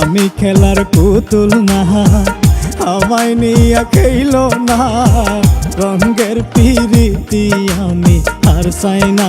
আমি খেলার পুতুল না আমায় নিয়ে খেইল না। রঙের পিরিতি আমি আর চাই না।